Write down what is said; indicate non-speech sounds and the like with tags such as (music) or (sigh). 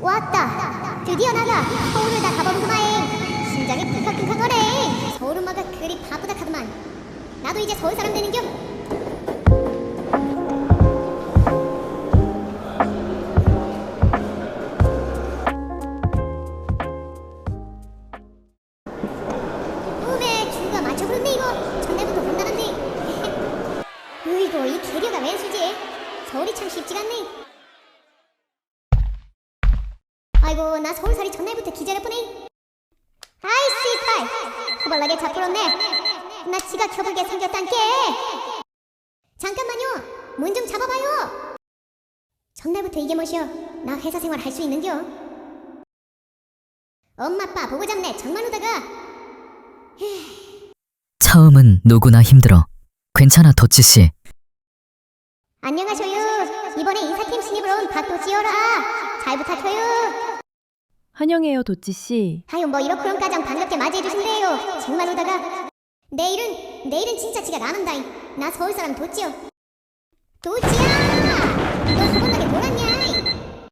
왔다. 드디어 나가 서울을 다 가보는구마잉. 심장이 쿵쾅쿵쾅거래. 서울 엄마가 그리 바쁘다 카더만. 나도 이제 서울 사람 되는겨. 꿈에 주가 맞춰버렸네 이거. 전날부터 혼나는데. (laughs) 으이구 이 계려가 웬 수지? 서울이 참 쉽지가 않네. 아이고 나 서울살이 전날부터 기절할 뻔해. 아이씨 파이 허벌나게 잡풀었네. 나 지가 켜보게 생겼단께. 잠깐만요. 문 좀 잡아봐요. 전날부터 이게 뭐시여. 나 회사 생활 할 수 있는겨. 엄마 아빠 보고 잡네. 정말 오다가. (sighs) 처음은 누구나 힘들어. 괜찮아, 도치 씨. 안녕하셔요. 이번에 인사팀 신입으로 온 박도지여라. 잘 부탁해요 환영해요, 도치 씨. 아유 뭐 이렇게런 가장 반갑게 맞이해 주신대요? 정말 오다가. 내일은 내일은 진짜 지가 나는다잉. 나 서울 사람 도찌요. 도찌야! 너